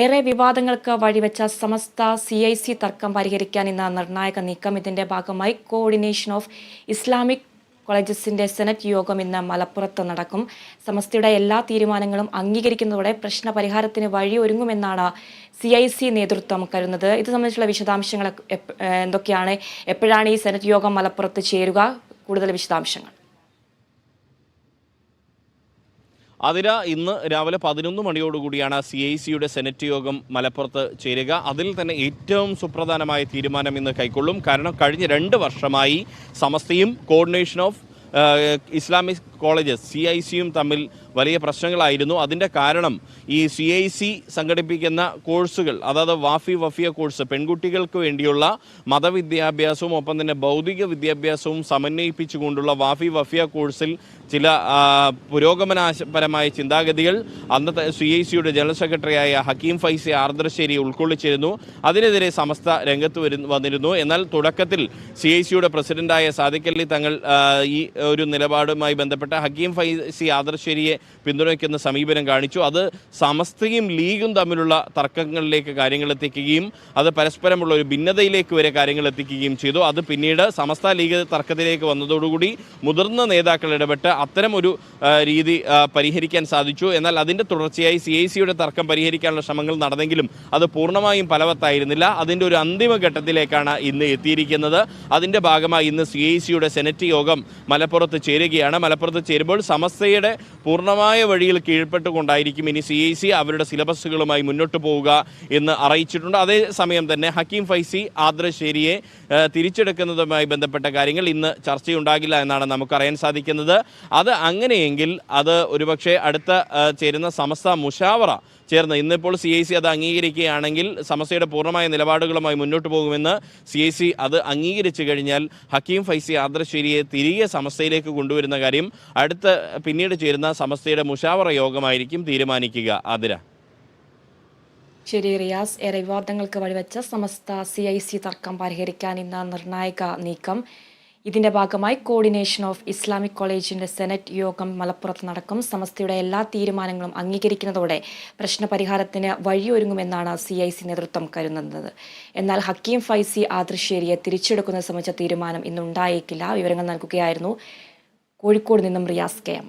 ഏറെ വിവാദങ്ങൾക്ക് വഴിവെച്ച സമസ്ത സി ഐ സി തർക്കം പരിഹരിക്കാൻ ഇന്ന് നിർണായക നീക്കം. ഇതിന്റെ ഭാഗമായി കോർഡിനേഷൻ ഓഫ് ഇസ്ലാമിക് കോളേജസിന്റെ സെനറ്റ് യോഗം ഇന്ന് മലപ്പുറത്ത് നടക്കും. സമസ്തയുടെ എല്ലാ തീരുമാനങ്ങളും അംഗീകരിക്കുന്നതോടെ പ്രശ്ന പരിഹാരത്തിന് വഴിയൊരുങ്ങുമെന്നാണ് സി ഐ സി നേതൃത്വം കരുതുന്നത്. ഇത് സംബന്ധിച്ചുള്ള വിശദാംശങ്ങൾ എന്തൊക്കെയാണ്? എപ്പോഴാണ് ഈ സെനറ്റ് യോഗം മലപ്പുറത്ത് ചേരുക? കൂടുതൽ വിശദാംശങ്ങൾ. അതിര ഇന്ന് രാവിലെ പതിനൊന്ന് മണിയോടുകൂടിയാണ് സി ഐ സിയുടെ സെനറ്റ് യോഗം മലപ്പുറത്ത് ചേരുക. അതിൽ തന്നെ ഏറ്റവും സുപ്രധാനമായ തീരുമാനം ഇന്ന് കൈക്കൊള്ളും. കാരണം കഴിഞ്ഞ രണ്ട് വർഷമായി സമസ്തയും coordination of Islamic colleges C I സിയും തമ്മിൽ വലിയ പ്രശ്നങ്ങളായിരുന്നു. അതിന്റെ കാരണം ഈ സി ഐ സി സംഘടിപ്പിക്കുന്ന കോഴ്സുകൾ അതായത് വാഫി വഫിയ കോഴ്സ് പെൺകുട്ടികൾക്ക് വേണ്ടിയുള്ള മതവിദ്യാഭ്യാസവും ഒപ്പം തന്നെ ഭൗതിക വിദ്യാഭ്യാസവും സമന്വയിപ്പിച്ചുകൊണ്ടുള്ള വാഫി വഫിയ കോഴ്സിൽ ചില പുരോഗമനാശപരമായ ചിന്താഗതികൾ അന്നത്തെ സി ഐ സിയുടെ ജനറൽ സെക്രട്ടറിയായ ഹക്കീം ഫൈസി ആർദ്രശ്ശേരി ഉൾക്കൊള്ളിച്ചിരുന്നു. അതിനെതിരെ സമസ്ത രംഗത്ത് വന്നിരുന്നു. എന്നാൽ തുടക്കത്തിൽ സി ഐ സിയുടെ പ്രസിഡന്റായ സാദിഖ് തങ്ങൾ ഈ ഒരു നിലപാടുമായി ബന്ധപ്പെട്ട ഹക്കീം ഫൈസി ആദർശേരിയെ പിന്തുണയ്ക്കുന്ന സമീപനം കാണിച്ചു. അത് സമസ്തയും ലീഗും തമ്മിലുള്ള തർക്കങ്ങളിലേക്ക് കാര്യങ്ങൾ എത്തിക്കുകയും അത് പരസ്പരമുള്ള ഒരു ഭിന്നതയിലേക്ക് വരെ കാര്യങ്ങൾ എത്തിക്കുകയും ചെയ്തു. അത് പിന്നീട് സമസ്ത ലീഗ് തർക്കത്തിലേക്ക് വന്നതോടുകൂടി മുതിർന്ന നേതാക്കൾ ഇടപെട്ട് അത്തരം ഒരു രീതി പരിഹരിക്കാൻ സാധിച്ചു. എന്നാൽ അതിന്റെ തുടർച്ചയായി സി ഐ സിയുടെ തർക്കം പരിഹരിക്കാനുള്ള ശ്രമങ്ങൾ നടന്നെങ്കിലും അത് പൂർണമായും ഫലവത്തായിരുന്നില്ല. അതിന്റെ ഒരു അന്തിമ ഘട്ടത്തിലേക്കാണ് ഇന്ന് എത്തിയിരിക്കുന്നത്. അതിന്റെ ഭാഗമായി ഇന്ന് സി ഐ സിയുടെ സെനറ്റ് യോഗം മലപ്പുറത്ത് ചേരുകയാണ്. മലപ്പുറത്ത് ചേരുമ്പോൾ സമസ്തയുടെ പൂർണമായ വഴിയിൽ കീഴ്പ്പെട്ടുകൊണ്ടായിരിക്കും ഇനി സി ഐ സി അവരുടെ സിലബസുകളുമായി മുന്നോട്ട് പോവുക എന്ന് അറിയിച്ചിട്ടുണ്ട്. അതേസമയം തന്നെ ഹക്കീം ഫൈസി ആദ്രശ്ശേരിയെ തിരിച്ചെടുക്കുന്നതുമായി ബന്ധപ്പെട്ട കാര്യങ്ങൾ ഇന്ന് ചർച്ചയുണ്ടാകില്ല എന്നാണ് നമുക്കറിയാൻ സാധിക്കുന്നത്. അത് അങ്ങനെയെങ്കിൽ അത് ഒരുപക്ഷെ അടുത്ത ചേരുന്ന സമസ്ത മുഷാവറ ചേർന്ന് ഇന്നിപ്പോൾ സി ഐ സി അത് അംഗീകരിക്കുകയാണെങ്കിൽ സമസ്യയുടെ പൂർണമായ നിലപാടുകളുമായി മുന്നോട്ട് പോകുമെന്ന് സി ഐ സി അത് അംഗീകരിച്ചു കഴിഞ്ഞാൽ ഹക്കീം ഫൈസി ആദർശേരിയെ തിരികെ സമസ്തയിലേക്ക് കൊണ്ടുവരുന്ന കാര്യം അടുത്ത പിന്നീട് ചേരുന്ന സമസ്തയുടെ മുഷാവറ യോഗമായിരിക്കും തീരുമാനിക്കുക. ആതിര. ശരി റിയാസ് ഏറെ വിവാദങ്ങൾക്ക് വഴിവെച്ച സമസ്ത സി ഐ സി തർക്കം പരിഹരിക്കാൻ ഇന്ന് നിർണായക നീക്കം. ഇതിന്റെ ഭാഗമായി കോർഡിനേഷൻ ഓഫ് ഇസ്ലാമിക് കോളേജിന്റെ സെനറ്റ് യോഗം മലപ്പുറത്ത് നടക്കും. സമസ്തയുടെ എല്ലാ തീരുമാനങ്ങളും അംഗീകരിക്കുന്നതോടെ പ്രശ്നപരിഹാരത്തിന് വഴിയൊരുങ്ങുമെന്നാണ് സി ഐ സി നേതൃത്വം കരുതുന്നത്. എന്നാൽ ഹക്കീം ഫൈസി ആദർശേരിയെ തിരിച്ചെടുക്കുന്നത് സംബന്ധിച്ച തീരുമാനം ഇന്നുണ്ടായേക്കില്ല. വിവരങ്ങൾ നൽകുകയായിരുന്നു കോഴിക്കോട് നിന്നും റിയാസ് കെ എം